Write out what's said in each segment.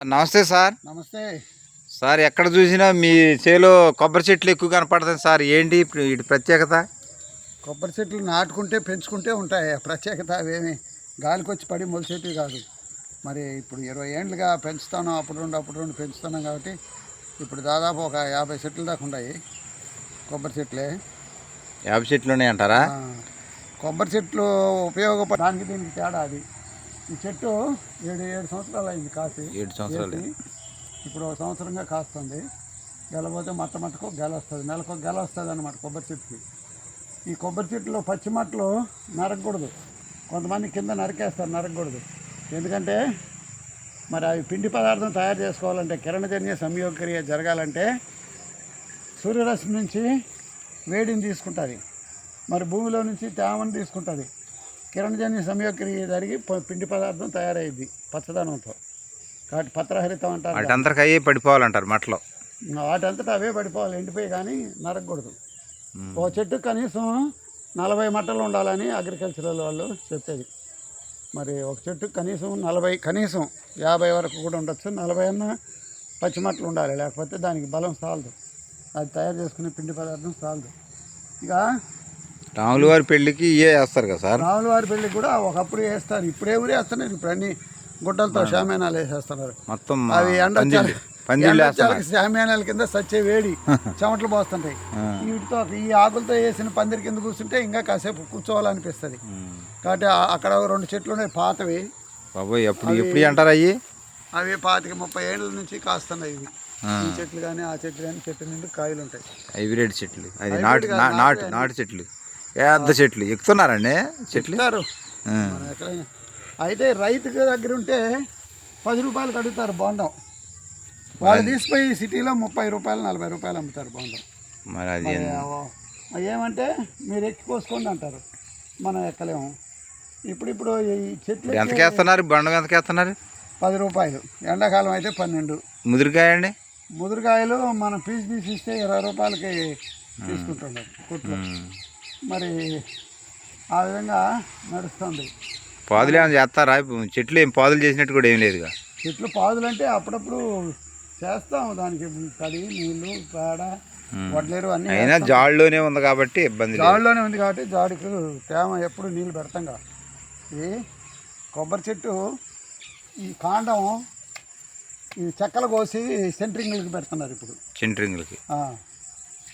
నమస్తే సార్. నమస్తే. సార్ ఎక్కడ చూసినా మీ చేలో కొబ్బరి చెట్లు ఎక్కువ కనపడుతుంది సార్. ఏంటి వీటి ప్రత్యేకత? కొబ్బరి చెట్లు నాటుకుంటే పెంచుకుంటే ఉంటాయి. ప్రత్యేకత అవేమి. గాలికి వచ్చి పడి మొలిచేటివి కాదు. మరి ఇప్పుడు ఇరవై ఏండ్లుగా పెంచుతాను. అప్పుడు రెండు అప్పుడు రెండు పెంచుతున్నాం కాబట్టి ఇప్పుడు దాదాపు ఒక యాభై చెట్లు దాకా ఉన్నాయి కొబ్బరి చెట్లే. యాభై చెట్లు ఉన్నాయి అంటారా కొబ్బరి చెట్లు ఉపయోగపడడానికి దీనికి తేడా అది. ఈ చెట్టు ఏడు ఏడు సంవత్సరాలు అయింది కాసి. ఏడు సంవత్సరాలు. ఇప్పుడు ఒక సంవత్సరంగా కాస్తుంది. గెలపోతే మట్ట మట్టకు గెల వస్తుంది. నెలకు గెల వస్తుంది అనమాట కొబ్బరి చెట్టుకి. ఈ కొబ్బరి చెట్టులో పచ్చి మట్టలు నరకకూడదు. కొంతమంది కింద నరికేస్తారు నరకకూడదు. ఎందుకంటే మరి అవి పిండి పదార్థం తయారు చేసుకోవాలంటే కిరణజన్య సంయోగక్రియ జరగాలంటే సూర్యరశ్మి నుంచి వేడిని తీసుకుంటుంది. మరి భూమిలో నుంచి తేమను తీసుకుంటుంది. కిరణజన్య సంయోగక్రియ జరిగి పిండి పదార్థం తయారయ్యింది పచ్చదనంతో. కాబట్టి పత్రహరితం అంటారు వాటి అందరికి అయ్యే పడిపోవాలంటారు మట్లో. వాటంతటా అవే పడిపోవాలి ఎండిపోయి కానీ నరకకూడదు ఒక చెట్టు కనీసం నలభై మట్టలు ఉండాలని అగ్రికల్చరల్ వాళ్ళు చెప్పేది. మరి ఒక చెట్టు కనీసం నలభై కనీసం యాభై వరకు కూడా ఉండొచ్చు నలభై అన్న పచ్చి మట్టలు ఉండాలి లేకపోతే దానికి బలం చాలదు అది తయారు చేసుకునే పిండి పదార్థం చాలదు ఇక రాముల వారి పెళ్ళికి ఇవే వేస్తారు కదా సార్? రాముల వారి పెళ్ళికి కూడా ఒకప్పుడు వేస్తారు. ఇప్పుడు ఎవరు వేస్తున్నారు ఇప్పుడు అన్ని గుడ్డలతో షామేనాలు వేసేస్తున్నారు. మొత్తం అవి ఎండ షామియానాల కింద సచ్చే వేడి చెమటలు పోస్తుంటాయి. వీటితో ఈ ఆకులతో వేసిన పందిరి కింద కూర్చుంటే ఇంకా కాసేపు కూర్చోవాలనిపిస్తుంది. కాబట్టి అక్కడ రెండు చెట్లు ఉన్నాయి పాతవి. బాబోయ్ ఎప్పుడు ఎప్పుడు అంటారు అయ్యి? అవి పాతిక ముప్పై ఏళ్ళ నుంచి కాస్తున్నాయి ఇవి. ఈ చెట్లు కానీ ఆ చెట్లు కానీ చెట్టు నుండి కాయలు ఉంటాయి హైబ్రిడ్ చెట్లు. అది నాటు నాటే నాటు చెట్లు. పెద్ద చెట్లు? ఎక్కుతున్నారండి చెట్లు? అయితే రైతుకి దగ్గర ఉంటే పది రూపాయలు కడుగుతారు బోండం. వాళ్ళు తీసిపోయి సిటీలో ముప్పై రూపాయలు నలభై రూపాయలు అమ్ముతారు బోండం. మరి అది ఏమంటే మీరు ఎక్కి కోసుకోండి అంటారు. మనం ఎక్కలేము. ఇప్పుడు ఇప్పుడు ఈ చెట్లు ఎంతకి వేస్తున్నారు? బండం ఎంతకి వేస్తున్నారు? పది రూపాయలు. ఎండాకాలం అయితే పన్నెండు. ముదిరికాయ అండి ముదురుకాయలు మనం పీస్ పీస్ ఇస్తే ఇరవై రూపాయలకి తీసుకుంటున్నారు కుట్లు. మరి ఆ విధంగా నడుస్తుంది. పాదులు ఏమైనా చేస్తారా? చెట్లు ఏం పాదులు చేసినట్టు కూడా ఏం లేదుగా. చెట్లు పాదులు అంటే అప్పుడప్పుడు చేస్తాం దానికి తడి నీళ్ళు పేడ వడ్లేరు అన్నీ అయినా జాడ్లోనే ఉంది కాబట్టి ఇబ్బంది జాడులోనే ఉంది కాబట్టి జాడికి తేమ ఎప్పుడు నీళ్ళు పెడతాం కదా ఇది కొబ్బరి చెట్టు ఈ కాండం ఈ చెక్కలు కోసి సెంట్రింగ్లకి పెడుతున్నారు ఇప్పుడు. చింట్రింగులకి ఆ.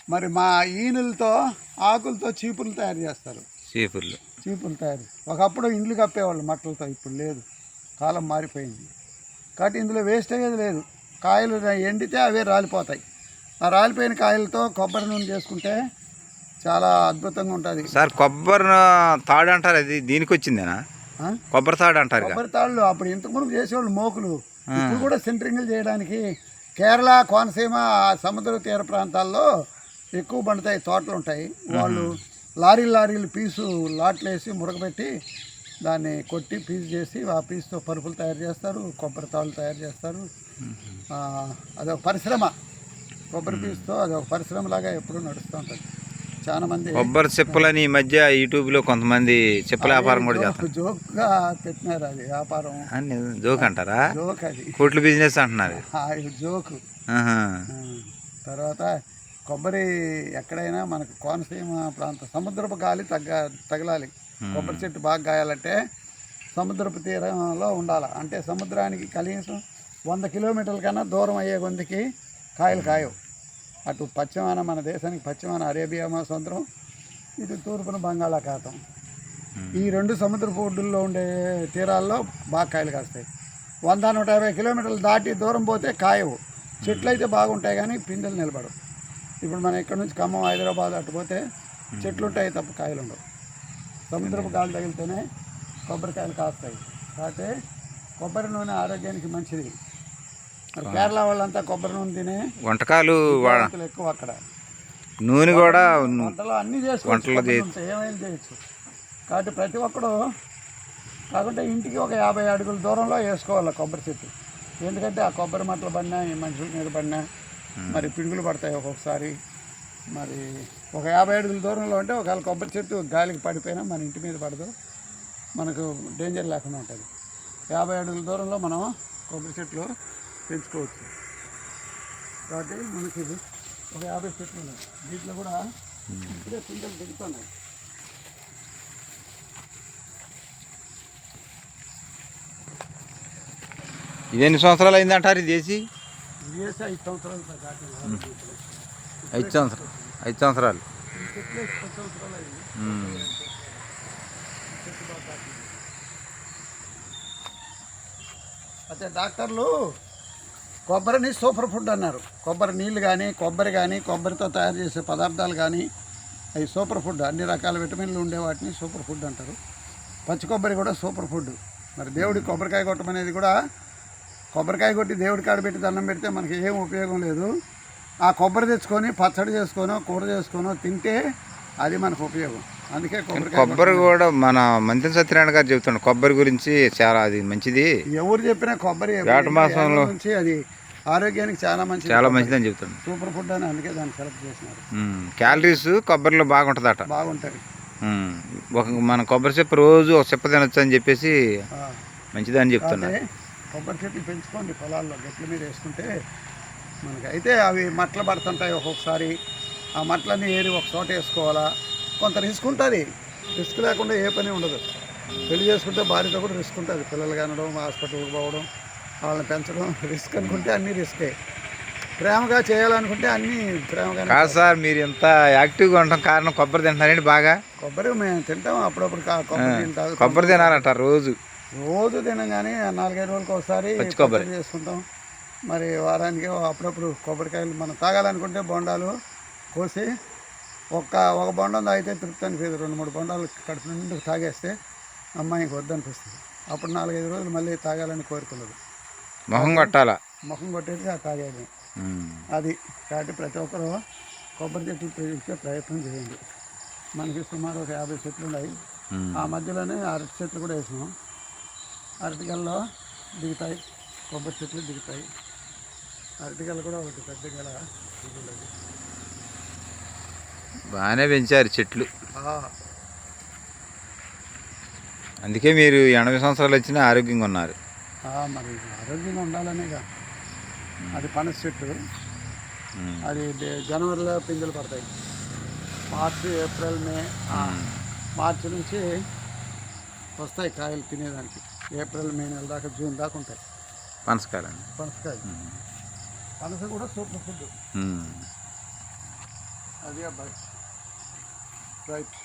మరి మా ఈనులతో ఆకులతో చీపులు తయారు చేస్తారు. చీపుర్లు. చీపులు తయారు ఒకప్పుడు ఇండ్లు కప్పేవాళ్ళు మట్టలతో ఇప్పుడు లేదు. కాలం మారిపోయింది. కాబట్టి ఇందులో వేస్ట్ అయ్యేది లేదు. కాయలు ఎండితే అవే రాలిపోతాయి. ఆ రాలిపోయిన కాయలతో కొబ్బరి నూనె చేసుకుంటే చాలా అద్భుతంగా ఉంటుంది. సార్ కొబ్బరి తాడు అంటారు అది దీనికి వచ్చిందేనా? కొబ్బరి తాడు అంటారు కొబ్బరి తాళ్ళు అప్పుడు ఇంతకుముందు చేసేవాళ్ళు మోకులు. ఇప్పుడు కూడా సెంటరింగ్లు చేయడానికి కేరళ కోనసీమ ఆ సముద్ర తీర ప్రాంతాల్లో ఎక్కువ పండుతాయి తోటలు ఉంటాయి. వాళ్ళు లారీలు లారీలు పీసు లాట్లు వేసి మురగబెట్టి దాన్ని కొట్టి పీసు చేసి ఆ పీసుతో పరుపులు తయారు చేస్తారు కొబ్బరి తాళ్ళు తయారు చేస్తారు. అదొక పరిశ్రమ. కొబ్బరి పీసుతో అదొక పరిశ్రమ లాగా ఎప్పుడూ నడుస్తూ ఉంటుంది. చాలా మంది కొబ్బరి చెప్పులని ఈ మధ్య యూట్యూబ్లో కొంతమంది చెప్పుల వ్యాపారం కూడా చేస్తారు జోక్గా పెట్టినారు అది వ్యాపారం. అని జోక్ అంటారా? జోక్ అది. కోట్లు బిజినెస్ అంటున్నారు. జోకు. తర్వాత కొబ్బరి ఎక్కడైనా మనకు కోనసీమ ప్రాంత సముద్రపు గాలి తగ్గ తగలాలి. కొబ్బరి చెట్టు బాగా గాయాలంటే సముద్రపు తీరంలో ఉండాలి. అంటే సముద్రానికి కనీసం వంద కిలోమీటర్ల కన్నా దూరం అయ్యే కొందికి కాయలు కాయవు. అటు పశ్చిమాన మన దేశానికి పశ్చిమాన అరేబియా మహాసముద్రం ఇటు తూర్పున బంగాళాఖాతం. ఈ రెండు సముద్రపు ఒడ్డుల్లో ఉండే తీరాల్లో బాగా కాయలు కాస్తాయి. వంద నూట యాభై కిలోమీటర్లు దాటి దూరం పోతే కాయవు. చెట్లు అయితే బాగుంటాయి కానీ పిందెలు నిలబడవు. ఇప్పుడు మనం ఇక్కడ నుంచి ఖమ్మం హైదరాబాద్ అటు పోతే చెట్లు ఉంటాయి తప్ప కాయలు ఉండవు సముద్రపు గాలి తగిలితేనే కొబ్బరికాయలు కాస్తాయి. కాబట్టి కొబ్బరి నూనె ఆరోగ్యానికి మంచిది. కేరళ వాళ్ళంతా కొబ్బరి నూనె తినే వంటకాలు ఎక్కువ అక్కడ. నూనె కూడా వంటలు అన్నీ చేసుకోవచ్చు. వంటలు ఏమైనా చేయొచ్చు. కాబట్టి ప్రతి ఒక్కడు కాకుంటే ఇంటికి ఒక యాభై అడుగుల దూరంలో వేసుకోవాలి కొబ్బరి చెట్టు. ఎందుకంటే ఆ కొబ్బరి మట్టలు పడినా ఈ మనుషుల మీద పడినా మరి పిడుగులు పడతాయి ఒక్కొక్కసారి. మరి ఒక యాభై అడుగుల దూరంలో ఉంటే ఒకవేళ కొబ్బరి చెట్టు గాలికి పడిపోయినా మన ఇంటి మీద పడదు. మనకు డేంజర్ లేకుండా ఉంటుంది. యాభై అడుగుల దూరంలో మనం కొబ్బరి చెట్లు పెంచుకోవచ్చు. కాబట్టి మనకి ఒక యాభై చెట్లు ఉన్నాయి. దీంట్లో కూడా ఇప్పుడే పిందెలు దిగుతున్నాయి. ఇది ఎన్ని సంవత్సరాలు అయిందంటారు ఇది వేసి ఐదు సంవత్సరాలు ఐదు సంవత్సరాలు. అయితే డాక్టర్లు కొబ్బరిని సూపర్ ఫుడ్ అన్నారు. కొబ్బరి నీళ్ళు కానీ కొబ్బరి కానీ కొబ్బరితో తయారు చేసే పదార్థాలు కానీ అవి సూపర్ ఫుడ్. అన్ని రకాల విటమిన్లు ఉండే వాటిని సూపర్ ఫుడ్ అంటారు. పచ్చి కొబ్బరి కూడా సూపర్ ఫుడ్. మరి దేవుడి కొబ్బరికాయ కొట్టమనేది కూడా కొబ్బరికాయ కొట్టి దేవుడి కాడ పెట్టి దండం పెడితే మనకి ఏం ఉపయోగం లేదు. ఆ కొబ్బరి తెచ్చుకొని పచ్చడి చేసుకొనో కూర చేసుకొనో తింటే అది మనకు ఉపయోగం. అందుకే కొబ్బరి కూడా మన మంత్రి సత్యనారాయణ గారు చెబుతున్నాడు కొబ్బరి గురించి చాలా అది మంచిది. ఎవరు చెప్పినా కొబ్బరి మాసంలో నుంచి అది ఆరోగ్యానికి చాలా మంచిది. చాలా మంచిదని చెబుతున్నాడు సూపర్ ఫుడ్ అని అందుకే దాన్ని సెలెక్ట్ చేసినారు. క్యాలరీస్ కొబ్బరిలో బాగుంటుందట. బాగుంటుంది. ఒక మన కొబ్బరి చెప్ప రోజు ఒక చెప్ప తినొచ్చు అని చెప్పేసి మంచిదని చెప్తున్నారు. కొబ్బరి చెట్లు పెంచుకోండి పొలాల్లో గట్ల మీద వేసుకుంటే మనకి అయితే అవి మట్టలు పడుతుంటాయి ఒక్కొక్కసారి. ఆ మట్లన్నీ ఏరి ఒక చోట వేసుకోవాలా? కొంత రిస్క్ ఉంటుంది. రిస్క్ లేకుండా ఏ పని ఉండదు. పెళ్ళి చేసుకుంటే భార్యతో కూడా రిస్క్ ఉంటుంది. పిల్లలు కనడం హాస్పిటల్కి పోవడం వాళ్ళని పెంచడం రిస్క్ అనుకుంటే అన్నీ రిస్కే. ప్రేమగా చేయాలనుకుంటే అన్నీ ప్రేమగానే కాదు సార్ మీరు ఇంత యాక్టివ్గా ఉండటం కారణం కొబ్బరి తింటున్నారండి బాగా? కొబ్బరి మేము తింటాం అప్పుడప్పుడు కొబ్బరి తాగుతాం. కొబ్బరి తినాలంట రోజు. రోజు తినగానే నాలుగైదు రోజులకు ఒకసారి కొబ్బరి. చేసుకుంటాం. మరి వారానికి అప్పుడప్పుడు కొబ్బరికాయలు మనం తాగాలనుకుంటే బొండాలు కోసి ఒక్క ఒక బొండం తాగితే తృప్తి అనిపిస్తుంది రెండు మూడు బొండాలు కడుపు నిండు తాగేస్తే అమ్మాయికి వద్దనిపిస్తుంది. అప్పుడు నాలుగైదు రోజులు మళ్ళీ తాగాలని కోరుకున్నది మొహం కొట్టాల? ముఖం కొట్టేది ఆ తాగేది. అది కాబట్టి ప్రతి ఒక్కరూ కొబ్బరి చెట్లు పెంచే ప్రయత్నం చేయండి. మనకి సుమారు ఒక యాభై చెట్లు ఉన్నాయి. ఆ మధ్యలోనే అరటి చెట్లు కూడా వేసినాం. అరటిగల్లో దిగుతాయి కొబ్బరి చెట్లు దిగుతాయి. అరటిగల కూడా ఒకటి పెద్ద గల దిగులేదు. బాగానే పెంచారు చెట్లు. అందుకే మీరు ఎనభై సంవత్సరాలు వచ్చినా ఆరోగ్యంగా ఉన్నారు. మరి ఆరోగ్యంగా ఉండాలనేగా. అది పనస చెట్టు. అది జనవరిలో పిందెలు పడతాయి. మార్చి ఏప్రిల్ మే మార్చి నుంచి వస్తాయి కాయలు తినేదానికి. ఏప్రిల్ మే నెల దాకా జూన్ దాకా ఉంటాయి. పనసకాయలండి. పనసకాయ. పనస కూడా సూపర్ ఫుడ్. అది అబ్బాయి. రైట్.